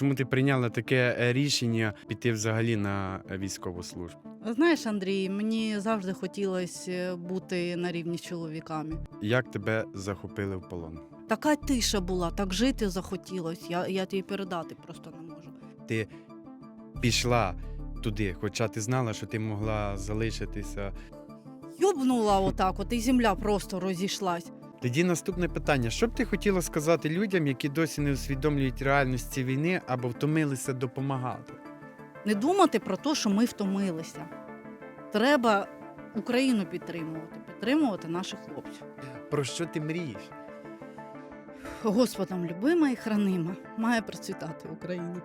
Чому ти прийняла таке е, рішення піти взагалі на е, військову службу? Знаєш, Андрій, мені завжди хотілося бути на рівні з чоловіками. Як тебе захопили в полон? Така тиша була, так жити захотілося. Я, я тобі передати просто не можу. Ти пішла туди, хоча ти знала, що ти могла залишитися. Йобнула отак, от і земля просто розійшлась. Тоді наступне питання: що б ти хотіла сказати людям, які досі не усвідомлюють реальності війни або втомилися допомагати? Не думати про те, що ми втомилися. Треба Україну підтримувати, підтримувати наших хлопців. Про що ти мрієш? Господом любима і хранима має процвітати Україна.